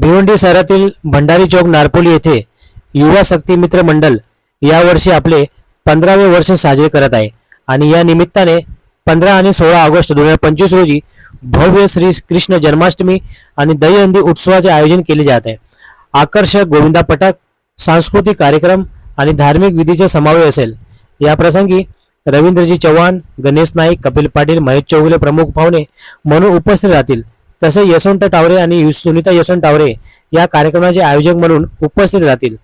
भिवंडी शहरातील भंडारी चौक नारपोली येथे युवा शक्ती मित्र मंडल यावर्षी आपले पंधरावे वर्ष साजरे करत आहे. आणि या निमित्ताने पंधरा आणि सोळा ऑगस्ट दोन हजार पंचवीस रोजी भव्य श्री कृष्ण जन्माष्टमी आणि दहीहंडी उत्सवाचे आयोजन केले जात आहे. आकर्षक गोविंदा पटक सांस्कृतिक कार्यक्रम आणि धार्मिक विधीचा समावेश असेल. या प्रसंगी रवींद्रजी चव्हाण गणेश नाईक कपिल पाटील महेश चौगुले प्रमुख पाहुणे म्हणून उपस्थित राहतील. तसे यशवंत टावरे आणि सुनीता यशवंत टावरे या कार्यक्रमाचे आयोजक म्हणून उपस्थित राहतील.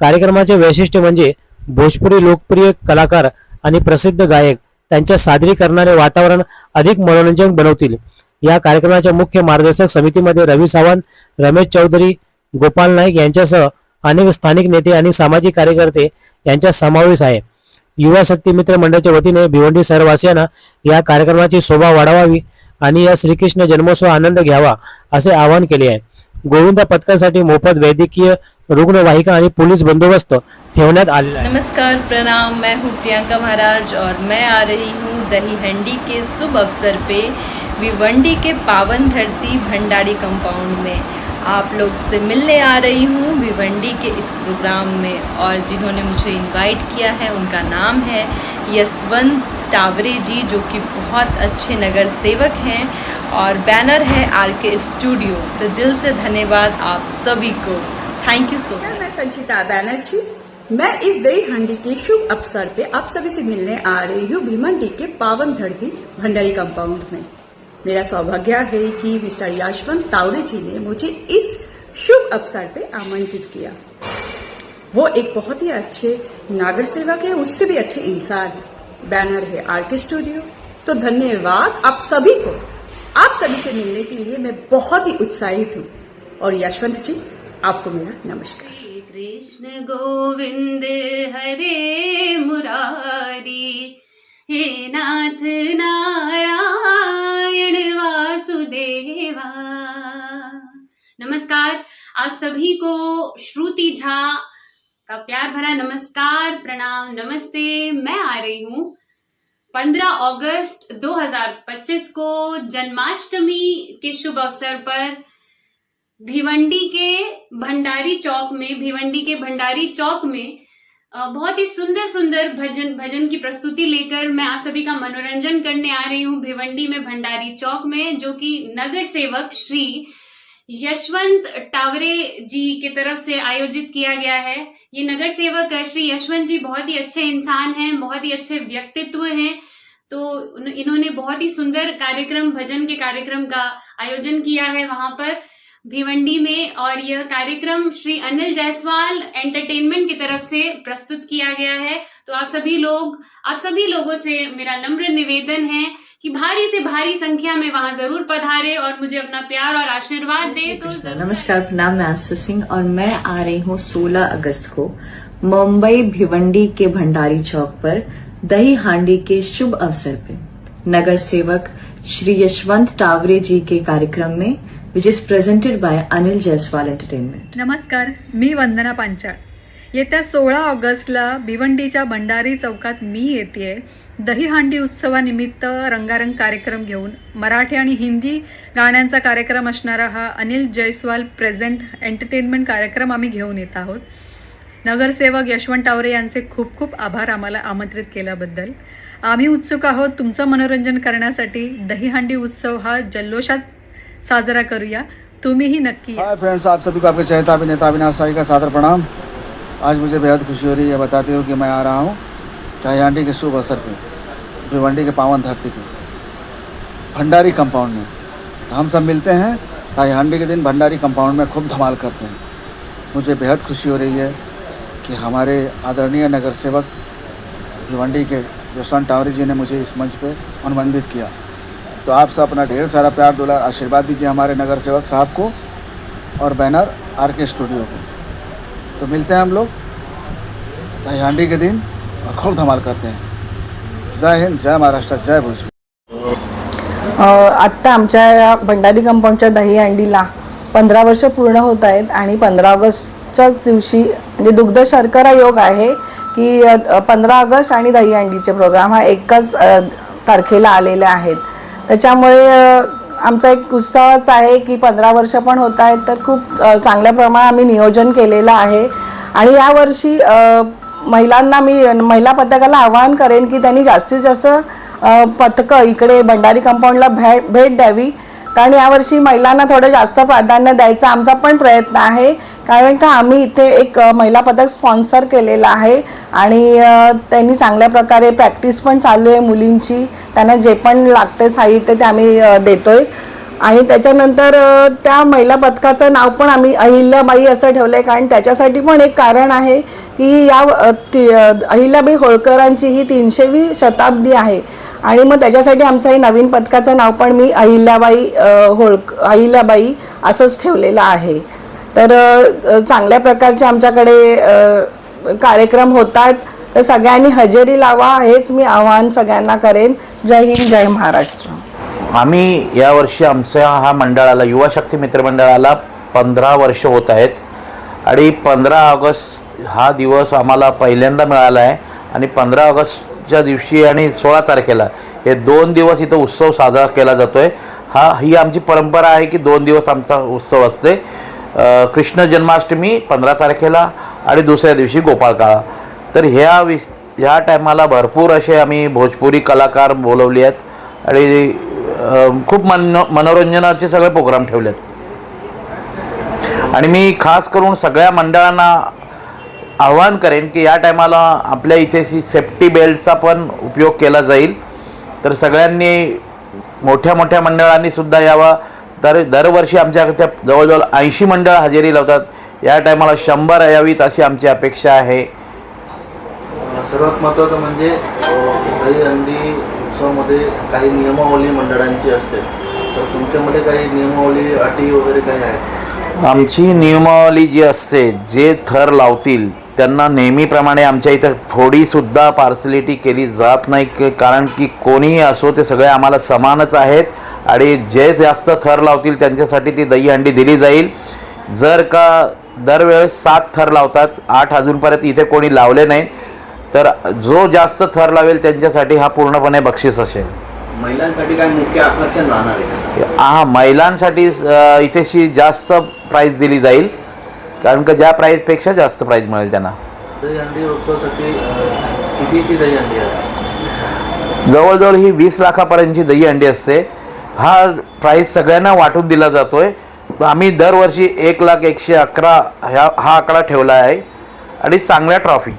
कार्यक्रमाचे वैशिष्ट्य म्हणजे भोजपुरी लोकप्रिय कलाकार आणि प्रसिद्ध गायक त्यांच्या सादरीकरणाने वातावरण अधिक मनोरंजक बनवतील. या कार्यक्रमाच्या मुख्य मार्गदर्शक समितीमध्ये रवी सावंत रमेश चौधरी गोपाल नाईक यांच्यासह अनेक स्थानिक नेते आणि सामाजिक कार्यकर्ते यांचा समावेश आहे. युवा शक्ती मित्र मंडळाच्या वतीने भिवंडी शहरवासियांना या कार्यक्रमाची शोभा वाढवावी श्रीकृष्ण जन्मोत्सव आनंद घ्यावा आवाहन केले आहे. गोविंदा पथकासाठी मोफत वैद्यकीय रुग्णवाहिका पोलीस बंदोबस्त नमस्कार, प्रणाम. मैं हूँ प्रियंका महाराज और मैं आ रही हूँ दही हंडी के शुभ अवसर पे भिवंडी के पावन धरती भंडारी कंपाउंड में। आप लोग से मिलने आ रही हूँ भिवंडी के इस प्रोग्राम में और जिन्होंने मुझे इनवाइट किया है, उनका नाम है यशवंत टावरे जी जो कि बहुत अच्छे नगर सेवक हैं और बैनर है आर के स्टूडियो। तो दिल से धन्यवाद आप सभी को। थैंक यू सो मच मैं संचिता बैनर्जी। मैं इस दही हंडी के शुभ अवसर पे आप सभी से मिलने आ रही हूँ भीमंडी के पावन धरती भंडारी कंपाउंड में। मेरा सौभाग्य है कि मिस्टर यशवंत तावड़े जी ने मुझे इस शुभ अवसर पे आमंत्रित किया। वो एक बहुत ही अच्छे नागर सेवक है उससे भी अच्छे इंसान है। बैनर है आर के स्टूडियो। तो धन्यवाद आप सभी को। आप सभी से मिलने के लिए मैं बहुत ही उत्साहित हूँ। और यशवंत जी, आपको मेरा नमस्कार। कृष्ण गोविंद हरे मुरारी, हे नाथ नारायण वासुदेवा। नमस्कार, आप सभी को श्रुति झा का प्यार भरा नमस्कार, प्रणाम, नमस्ते। मैं आ रही हूँ 15 अगस्त 2025 को जन्माष्टमी के शुभ अवसर पर भिवंडी के भंडारी चौक में, भिवंडी के भंडारी चौक में बहुत ही सुंदर सुंदर भजन भजन की प्रस्तुति लेकर मैं आप सभी का मनोरंजन करने आ रही हूँ भिवंडी में भंडारी चौक में, जो कि नगर सेवक श्री यशवंत टावरे जी की तरफ़ से आयोजित किया गया है। ये नगर सेवक श्री यशवंत जी बहुत ही अच्छे इंसान हैं, बहुत ही अच्छे व्यक्तित्व हैं। तो इन्होंने बहुत ही सुंदर कार्यक्रम, भजन के कार्यक्रम का आयोजन किया है वहाँ पर भिवंडी में और यह कार्यक्रम श्री अनिल जायसवाल एंटरटेनमेंट की तरफ़ से प्रस्तुत किया गया है। तो आप सभी लोग, आप सभी लोगों से मेरा नम्र निवेदन है कि भारी से भारी संख्या में वहाँ ज़रूर पधारे और मुझे अपना प्यार और आशीर्वाद दे तो नमस्कार प्रणाम मैं आस्था सिंह और मैं आ रही हूँ 16 अगस्त को मुंबई भिवंडी के भंडारी चौक पर दही हांडी के शुभ अवसर पे। नगर सेवक श्री यशवंत टावरे जी के कार्यक्रम में which is presented by Anil Jaiswal entertainment नमस्कार मी वंदना पांचाळ। येत्या सोळा ऑगस्टला भिवंडीच्या भंडारी चौकात मी येते दहीहांडी उत्सवानिमित्त रंगारंग कार्यक्रम घेऊन मराठी आणि हिंदी गाण्यांचा कार्यक्रम असणारा हा अनिल जयस्वाल प्रेझेंट एंटरटेनमेंट कार्यक्रम आम्ही घेऊन येत आहोत. नगरसेवक यशवंत टावरे यांचे खूप खूप आभार आम्हाला आमंत्रित केल्याबद्दल. आम्ही उत्सुक आहोत तुमचं मनोरंजन करण्यासाठी दहीहांडी उत्सव हा जल्लोषात साजरा करूया. तुम्हीही नक्की या. हाय फ्रेंड्स आप सभी को आपके चहेता अभिनेता अविनाश साई का सादर प्रणाम. आज मुझे बेहद खुशी हो रही है बताते हुए कि मैं आ रहा हूँ चायांडी के शुभ अवसर पर भिवंडी के पावन धरती पे, भंडारी कंपाउंड में। हम सब मिलते हैं ताईहांडी के दिन भंडारी कंपाउंड में खूब धमाल करते हैं। मुझे बेहद खुशी हो रही है कि हमारे आदरणीय नगर सेवक भिवंडी के जसवंत टावरी जी ने मुझे इस मंच पर अनुबंधित किया। तो आप सब अपना ढेर सारा प्यार, दुलार, आशीर्वाद दीजिए हमारे नगर सेवक साहब को और बैनर आर के स्टूडियो को। तो मिलते हैं हम लोग। हांडी के दिन और खूब धमाल करते हैं। जय हिंद जय महाराष्ट्र जय भोजपुर। आत्ता आमच्या या भंडारी कंपाऊंडच्या दही अंडीला पंधरा वर्ष पूर्ण होत आहेत आणि पंधरा ऑगस्टच्याच दिवशी म्हणजे दुग्ध शर्करा योग आहे की पंधरा ऑगस्ट आणि दही अंडीचे प्रोग्राम हा एकाच तारखेला आलेले आहेत. त्याच्यामुळे आमचा एक उत्साहच आहे की पंधरा वर्ष पण होत आहेत तर खूप चांगल्या प्रमाणात आम्ही नियोजन केलेलं आहे. आणि यावर्षी महिलांना मी महिला पथकाला आवाहन करेन की त्यांनी जास्तीत जास्त पथकं इकडे भंडारी कंपाऊंडला भे भेट द्यावी. कारण यावर्षी महिलांना थोडं जास्त प्राधान्य द्यायचा आमचा पण प्रयत्न आहे. कारण का आम्ही इथे एक महिला पदक स्पॉन्सर केलेलं आहे आणि त्यांनी चांगल्या प्रकारे प्रॅक्टिस पण चालू आहे मुलींची. त्यांना जे पण लागते साहित्य ते आम्ही देतो देतोय. आणि त्याच्यानंतर त्या महिला पथकाचं नाव पण आम्ही अहिल्याबाई असं ठेवलं आहे कारण त्याच्यासाठी पण एक कारण आहे की या ती अहिल्याबाई होळकरांची ही तीनशेवी शताब्दी आहे. आणि मग त्याच्यासाठी आमचं हे नवीन पथकाचं नाव पण मी अहिल्याबाई होळक अहिल्याबाई असंच ठेवलेलं आहे. तर चांगल्या प्रकारचे आमच्याकडे कार्यक्रम कार्यक्रम होतात. तर सगळ्यांनी हजेरी लावा हेच मी आव्हान सगळ्यांना करेन. जय हिंद जय महाराष्ट्र. आम्ही यावर्षी आमच्या हा मंडळाला युवा शक्ती मित्रमंडळाला पंधरा वर्ष होत आहेत. आणि पंधरा ऑगस्ट हा दिवस आम्हाला पहिल्यांदा मिळाला आहे. आणि पंधरा ऑगस्टच्या दिवशी आणि सोळा तारखेला हे दोन दिवस इथं उत्सव साजरा केला जातो आहे हा ही आमची परंपरा आहे की दोन दिवस आमचा उत्सव असते. कृष्ण जन्माष्टमी पंधरा तारखेला आणि दुसऱ्या दिवशी गोपाळकाळा. तर ह्या विस ह्या टायमाला भरपूर असे आम्ही भोजपुरी कलाकार बोलवले आहेत आणि खूप मन मनोरंजनाचे सगळे प्रोग्राम ठेवले आहेत. आणि मी खास करून सगळ्या मंडळांना आव्हान करेन की या टायमाला आपल्या इथे सेफ्टी बेल्टचा पण उपयोग केला जाईल. तर सगळ्यांनी मोठ्या मोठ्या मंडळांनी सुद्धा यावा. दर दरवर्षी आमच्या त्या जवळजवळ ऐंशी मंडळ हजेरी लावतात. या टायमाला शंभर यावीत अशी आमची अपेक्षा आहे. सर्वात महत्त्वाचं म्हणजे दहीहंडी उत्सवामध्ये काही नियमावली मंडळांची असते. तर तुमच्यामध्ये काही नियमावली अटी वगैरे काही आहेत? आमची नियमावली जी असते जे थर लावतील त्यांना नेहमीप्रमाणे आमच्या इथं थोडीसुद्धा पार्सलिटी केली जात नाही की कारण की कोणीही असो ते सगळे आम्हाला समानच आहेत. आणि जे जास्त थर लावतील त्यांच्यासाठी ती दहीहंडी दिली जाईल. जर का दरवेळेस सात थर लावतात आठ अजूनपर्यंत इथे कोणी लावले नाही तर जो जास्त थर लावेल त्यांच्यासाठी हा पूर्णपणे बक्षीस असेल. महिलांसाठी काय मुख्य आकर्षण राहणार आहे? हा महिलांसाठी इथेशी जास्त प्राईज दिली जाईल. कारण का ज्या प्राईजपेक्षा जास्त प्राईज मिळेल त्यांना. दहीहंडी उत्सवासाठी अ, कितीची दहीहंडी आहे? जवळजवळ ही वीस लाखापर्यंतची दहीहंडी असते. हा प्राईज सगळ्यांना वाटून दिला जातोय. आम्ही दरवर्षी एक लाख एकशे अकरा ह्या हा आकडा ठेवला आहे. आणि चांगल्या ट्रॉफी